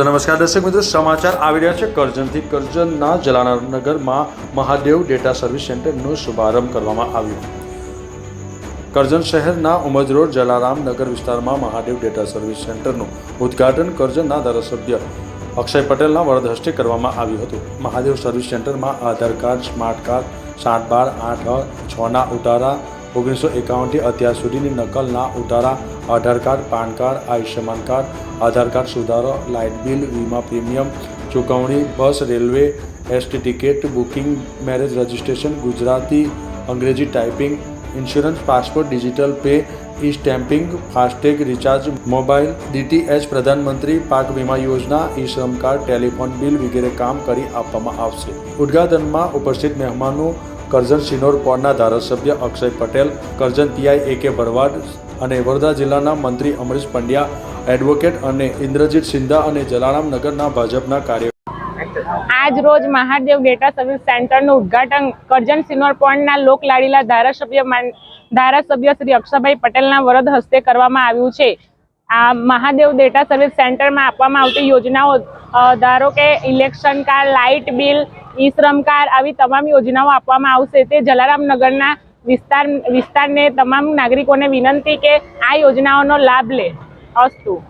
તો નમસ્કાર દર્શક મિત્રો, સમાચાર આવી રહ્યા છે. કરજણથી કરજણના જલારામનગરમાં મહાદેવ ડેટા સર્વિસ સેન્ટરનો શુભારંભ કરવામાં આવ્યો. કરજણ શહેરના ઉમજ રોડ જલારામનગર વિસ્તારમાં મહાદેવ ડેટા સર્વિસ સેન્ટરનું ઉદ્ઘાટન કરજણના ધારાસભ્ય અક્ષય પટેલના વરદ હસ્તે કરવામાં આવ્યું હતું. મહાદેવ સર્વિસ સેન્ટરમાં આધાર કાર્ડ, સ્માર્ટ કાર્ડ, સાત બાર આઠ છના ઉતારા ઓગણીસો એકાવનથી અત્યાર સુધીની નકલના ઉતારા, Aadhaar card, PAN card, Ayushman card, Aadhaar card સુધારો, લાઇટ બિલ, વીમા પ્રીમિયમ, ચૂકવણી, bus, railway, ST ticket, booking, marriage registration, Gujarati, અંગ્રેજી typing insurance, passport, digital pay e stamping FASTag, recharge mobile DTH, પ્રધાનમંત્રી પાક વીમા યોજના ઈ શ્રમ કાર્ડ, ટેલિફોન બિલ વગેરે કામ કરી આપવામાં આવશે. ઉદ્ઘાટનમાં ઉપસ્થિત મહેમાનો કરજણ શિનોર પોળના ધારાસભ્ય Akshay Patel, Karjan PI A K Bharwad અને વડોદરા જિલ્લાના મંત્રી અમરીશ પંડ્યા, એડવોકેટ અને ઇન્દ્રજીત સિંધા અને જલારામ નગરના ભાજપના કાર્ય આજ રોજ મહાદેવ ડેટા સર્વિસ સેન્ટરનું ઉદ્ઘાટન કરજણ સિનોર પોન્ડના લોકલાડીલા ધારાસભ્ય ધારાસભ્ય શ્રી અક્ષયભાઈ પટેલના વરદ હસ્તે કરવામાં આવ્યું છે. આ મહાદેવ ડેટા સર્વિસ સેન્ટરમાં આપવામાં આવતી યોજનાઓ ધારો કે election card light bill e Shram card આવી તમામ યોજનાઓ આપવામાં આવશે. તે જલારામ નગરના વિસ્તાર વિસ્તારને તમામ નાગરિકોને વિનંતી કે આ યોજનાઓનો લાભ લે. અસ્તુ.